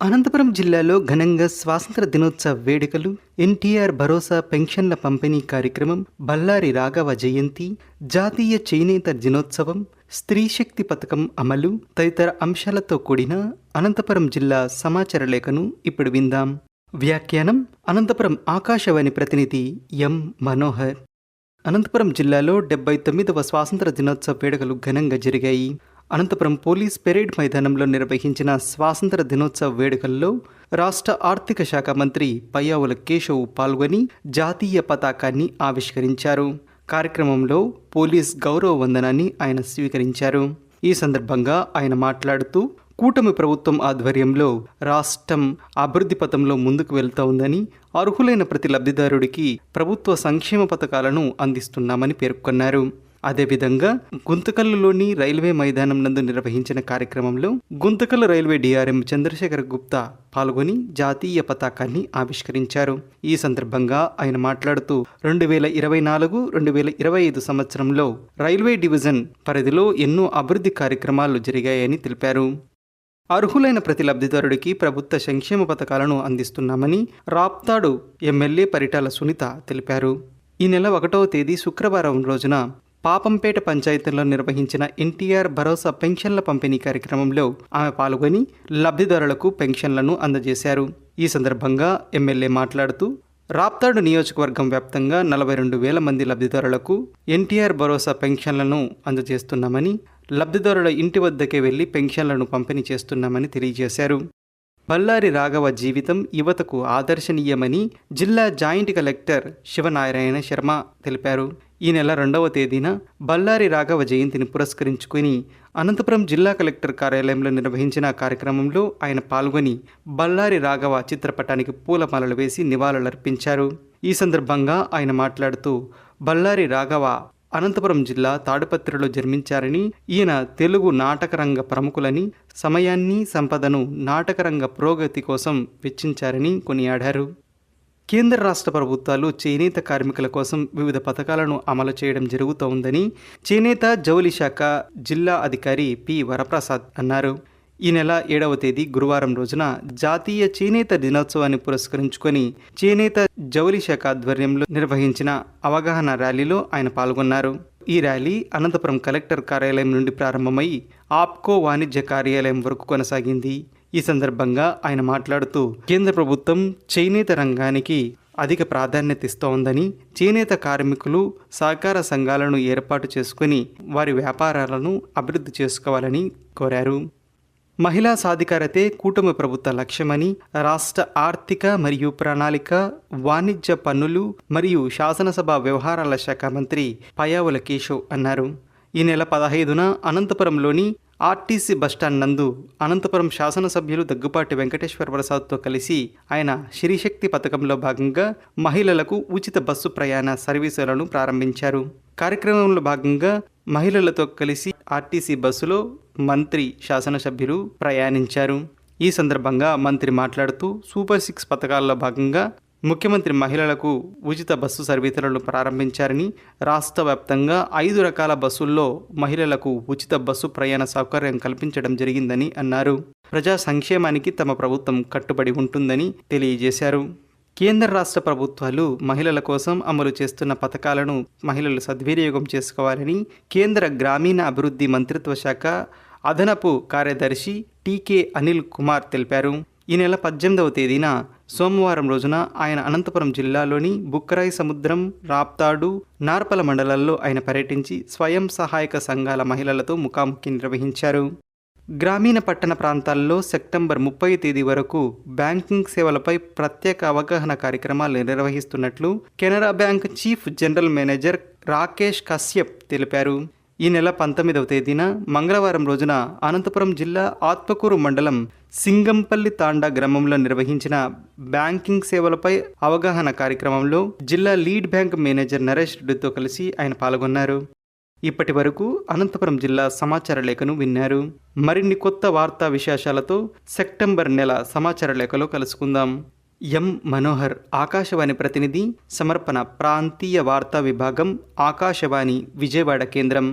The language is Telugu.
అనంతపురం జిల్లాలో ఘనంగా స్వాతంత్ర దినోత్సవ వేడుకలు ఎన్టీఆర్ భరోసా పెన్షన్ల పంపిణీ కార్యక్రమం బళ్ళారి రాఘవ జయంతి జాతీయ చేనేత దినోత్సవం స్త్రీ శక్తి పథకం అమలు తదితర అంశాలతో కూడిన అనంతపురం జిల్లా సమాచార లేఖను ఇప్పుడు విందాం. వ్యాఖ్యానం అనంతపురం ఆకాశవాణి ప్రతినిధి ఎం మనోహర్. అనంతపురం జిల్లాలో డెబ్బై తొమ్మిదవ స్వాతంత్ర దినోత్సవ వేడుకలు ఘనంగా జరిగాయి. అనంతపురం పోలీస్ పెరేడ్ మైదానంలో నిర్వహించిన స్వాతంత్ర దినోత్సవ వేడుకల్లో రాష్ట్ర ఆర్థిక శాఖ మంత్రి పయ్యావుల కేశవ్ పాల్గొని జాతీయ పతాకాన్ని ఆవిష్కరించారు. కార్యక్రమంలో పోలీస్ గౌరవ వందనాన్ని ఆయన స్వీకరించారు. ఈ సందర్భంగా ఆయన మాట్లాడుతూ కూటమి ప్రభుత్వం ఆధ్వర్యంలో రాష్ట్రం అభివృద్ధి పథంలో ముందుకు వెళ్తా ఉందని అర్హులైన ప్రతి లబ్ధిదారుడికి ప్రభుత్వ సంక్షేమ పథకాలను అందిస్తున్నామని పేర్కొన్నారు. అదేవిధంగా గుంతకల్లులోని రైల్వే మైదానం నందు నిర్వహించిన కార్యక్రమంలో గుంతకల్లు రైల్వే డిఆర్ఎం చంద్రశేఖర్ గుప్తా పాల్గొని జాతీయ పతాకాన్ని ఆవిష్కరించారు. ఈ సందర్భంగా ఆయన మాట్లాడుతూ రెండు వేల ఇరవై నాలుగు రెండు వేల ఇరవై ఐదు సంవత్సరంలో రైల్వే డివిజన్ పరిధిలో ఎన్నో అభివృద్ధి కార్యక్రమాలు జరిగాయని తెలిపారు. అర్హులైన ప్రతి లబ్ధిదారుడికి ప్రభుత్వ సంక్షేమ పథకాలను అందిస్తున్నామని రాప్తాడు ఎమ్మెల్యే పరిటాల సునీత తెలిపారు. ఈ నెల ఒకటవ తేదీ శుక్రవారం రోజున పాపంపేట పంచాయతీలో నిర్వహించిన ఎన్టీఆర్ భరోసా పెన్షన్ల పంపిణీ కార్యక్రమంలో ఆమె పాల్గొని లబ్ధిదారులకు పెన్షన్లను అందజేశారు. ఈ సందర్భంగా ఎమ్మెల్యే మాట్లాడుతూ రాప్తాడు నియోజకవర్గం వ్యాప్తంగా నలభై రెండు వేల మంది లబ్ధిదారులకు ఎన్టీఆర్ భరోసా పెన్షన్లను అందజేస్తున్నామని లబ్ధిదారుల ఇంటి వద్దకే వెళ్ళి పెన్షన్లను పంపిణీ చేస్తున్నామని తెలియజేశారు. బళ్ళారి రాఘవ జీవితం యువతకు ఆదర్శనీయమని జిల్లా జాయింట్ కలెక్టర్ శివనారాయణ శర్మ తెలిపారు. ఈ నెల రెండవ తేదీన బళ్ళారి రాఘవ జయంతిని పురస్కరించుకుని అనంతపురం జిల్లా కలెక్టర్ కార్యాలయంలో నిర్వహించిన కార్యక్రమంలో ఆయన పాల్గొని బళ్ళారి రాఘవ చిత్రపటానికి పూలమాలలు వేసి నివాళులర్పించారు. ఈ సందర్భంగా ఆయన మాట్లాడుతూ బళ్ళారి రాఘవ అనంతపురం జిల్లా తాడుపత్రిలో జన్మించారని ఈయన తెలుగు నాటకరంగ ప్రముఖులని సమయాన్ని సంపదను నాటకరంగ పురోగతి కోసం వెచ్చించారని కొనియాడారు. కేంద్ర రాష్ట్ర ప్రభుత్వాలు చేనేత కార్మికుల కోసం వివిధ పథకాలను అమలు చేయడం జరుగుతోందని చేనేత జౌలి శాఖ జిల్లా అధికారి పి వరప్రసాద్ అన్నారు. ఈ నెల ఏడవ తేదీ గురువారం రోజున జాతీయ చేనేత దినోత్సవాన్ని పురస్కరించుకొని చేనేత జౌలి శాఖ ఆధ్వర్యంలో నిర్వహించిన అవగాహన ర్యాలీలో ఆయన పాల్గొన్నారు. ఈ ర్యాలీ అనంతపురం కలెక్టర్ కార్యాలయం నుండి ప్రారంభమై ఆప్కో వాణిజ్య కార్యాలయం వరకు కొనసాగింది. ఈ సందర్భంగా ఆయన మాట్లాడుతూ కేంద్ర ప్రభుత్వం చేనేత రంగానికి అధిక ప్రాధాన్యత ఇస్తోందని చేనేత కార్మికులు సహకార సంఘాలను ఏర్పాటు చేసుకుని వారి వ్యాపారాలను అభివృద్ధి చేసుకోవాలని కోరారు. మహిళా సాధికారతే కూటమి ప్రభుత్వ లక్ష్యమని రాష్ట్ర ఆర్థిక మరియు ప్రణాళిక వాణిజ్య పన్నులు మరియు శాసనసభ వ్యవహారాల శాఖ మంత్రి పయావుల కేశవ్ అన్నారు. ఈ నెల పదహైదున అనంతపురంలోని ఆర్టీసీ బస్టాండ్ నందు అనంతపురం శాసనసభ్యులు దగ్గుపాటి వెంకటేశ్వర ప్రసాద్తో కలిసి ఆయన శ్రీశక్తి పథకంలో భాగంగా మహిళలకు ఉచిత బస్సు ప్రయాణ సర్వీసులను ప్రారంభించారు. కార్యక్రమంలో భాగంగా మహిళలతో కలిసి ఆర్టీసీ బస్సులో మంత్రి శాసనసభ్యులు ప్రయాణించారు. ఈ సందర్భంగా మంత్రి మాట్లాడుతూ సూపర్ సిక్స్ పథకాల్లో భాగంగా ముఖ్యమంత్రి మహిళలకు ఉచిత బస్సు సర్వీసులను ప్రారంభించారని రాష్ట్ర వ్యాప్తంగా ఐదు రకాల బస్సుల్లో మహిళలకు ఉచిత బస్సు ప్రయాణ సౌకర్యం కల్పించడం జరిగిందని అన్నారు. ప్రజా సంక్షేమానికి తమ ప్రభుత్వం కట్టుబడి ఉంటుందని తెలియజేశారు. కేంద్ర రాష్ట్ర ప్రభుత్వాలు మహిళల కోసం అమలు చేస్తున్న పథకాలను మహిళలు సద్వినియోగం చేసుకోవాలని కేంద్ర గ్రామీణ అభివృద్ధి మంత్రిత్వ శాఖ అదనపు కార్యదర్శి టీకే అనిల్ కుమార్ తెలిపారు. ఈ నెల పద్దెనిమిదవ తేదీన సోమవారం రోజున ఆయన అనంతపురం జిల్లాలోని బుక్కరాయి సముద్రం రాప్తాడు నార్పల మండలాల్లో ఆయన పర్యటించి స్వయం సహాయక సంఘాల మహిళలతో ముఖాముఖి నిర్వహించారు. గ్రామీణ పట్టణ ప్రాంతాల్లో సెప్టెంబర్ ముప్పై తేదీ వరకు బ్యాంకింగ్ సేవలపై ప్రత్యేక అవగాహన కార్యక్రమాలు నిర్వహిస్తున్నట్లు Canara bank chief general manager Rakesh Kashyap తెలిపారు. ఈ నెల పంతొమ్మిదవ తేదీన మంగళవారం రోజున అనంతపురం జిల్లా ఆత్మకూరు మండలం సింగంపల్లి తాండా గ్రామంలో నిర్వహించిన బ్యాంకింగ్ సేవలపై అవగాహన కార్యక్రమంలో జిల్లా లీడ్ బ్యాంక్ మేనేజర్ నరేష్ రెడ్డితో కలిసి ఆయన పాల్గొన్నారు. ఇప్పటి వరకు అనంతపురం జిల్లా సమాచార లేఖను విన్నారు. మరిన్ని కొత్త వార్తా విశేషాలతో సెప్టెంబర్ నెల సమాచార లేఖలో కలుసుకుందాం. ఎం. మనోహర్ ఆకాశవాణి ప్రతినిధి సమర్పణ ప్రాంతీయ వార్తా విభాగం ఆకాశవాణి విజయవాడ కేంద్రం.